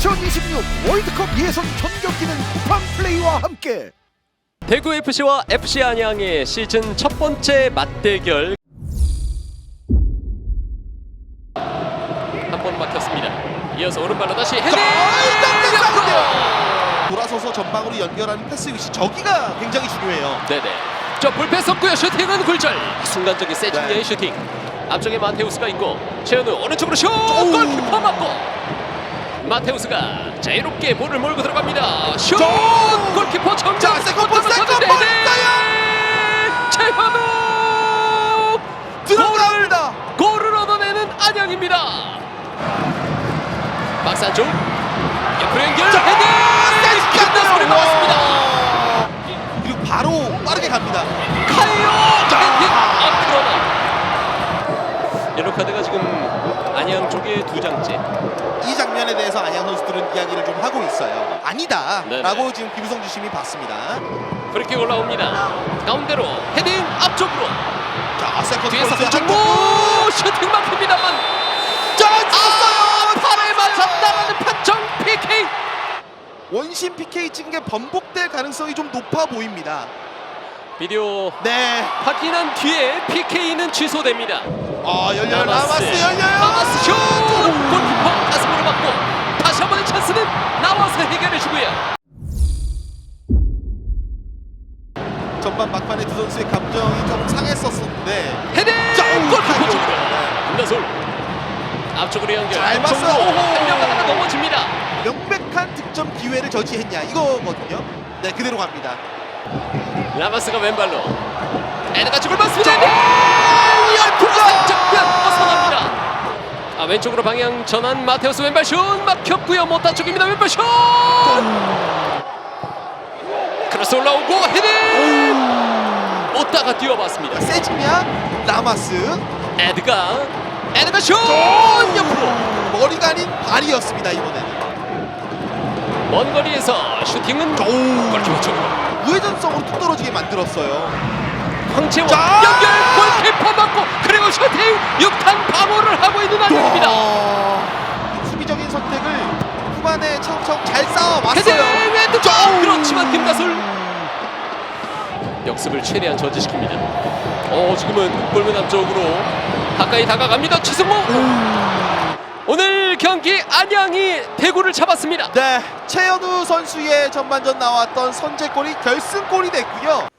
2026 월드컵 예선 전 경기는 쿠팡 플레이와 함께 대구 FC와 FC 안양의 시즌 첫 번째 맞대결 한 번 막혔습니다. 이어서 오른발로 다시 헤딩! 돌아서서 전방으로 연결하는 패스 위치 저기가 굉장히 중요해요. 네네. 저 볼패 섰고요. 슈팅은 굴절. 순간적인 세징야의 네. 슈팅. 앞쪽에 마테우스가 있고 최현우 오른쪽으로 슛! 골키퍼 맞고 마테우스가 자유롭게 볼을 몰고 들어갑니다. 슛! 골키퍼 정면. 자, 세컨볼, 세컨볼, 헤딩! 최현우! 들어갑니다. 골을 얻어내는 안양입니다. 박스 안쪽 옆으로 연결 헤딩! 김다솔이 막았습니다. 그리고 바로 빠르게 갑니다. 카이오 헤딩! 아 그러나 옐로 카드가 지금 안양 쪽에 두 장째. 이 장 면에 대해서 안양 선수들은 이야기를 좀 하고 있어요. 아니다라고 네네. 지금 김우성 주심이 봤습니다. 그렇게 올라옵니다. 가운데로 헤딩 앞쪽으로 자, 세컨드 뒤에서 포스트 정모 한번 슈팅 막힙니다만 자, 아 팔에 맞췄다라는 판정 PK 원심 PK 찍은 게 번복될 가능성이 좀 높아 보입니다. 비디오 네. 확인한 뒤에 PK는 취소됩니다. 아, 열려요. 라마스 열려요. 라마스 전반 막판에 두 선수의 감정이 좀 상했었었는데 헤딩! 골키퍼 네. 김다솔 앞쪽으로 연결 잘 봤어요. 오호. 달려가다가 넘어집니다. 명백한 득점 기회를 저지했냐 이거거든요. 네, 그대로 갑니다. 라마스가 왼발로 에드가 쪽을 맞습니다. 옆으로 살짝 벗어납니다. 아 왼쪽으로 방향 전환 마테우스 왼발 슛 막혔고요. 못다 쪽입니다. 왼발 슛. 크로스 올라오고 헤딩. 못다가 뛰어봤습니다. 세징야, 라마스, 에드가 에드가 슛 옆으로 머리가 아닌 발이었습니다 이번에는. 먼 거리에서 슈팅은 골키퍼 쪽으로 우회전성으로 툭 떨어지게 만들었어요. 황채원 자! 연결 골키퍼 맞고 그리고 슈팅 6탄 방어를 하고 있는 안녕입니다. 와, 수비적인 선택을 후반에 차곡차곡 잘 자! 그렇지만 김다솔 역습을 최대한 저지시킵니다. 어 지금은 골문 앞쪽으로 가까이 다가갑니다. 최승모 오늘 경기 안양이 대구를 잡았습니다. 네, 최현우 선수의 전반전 나왔던 선제골이 결승골이 됐고요.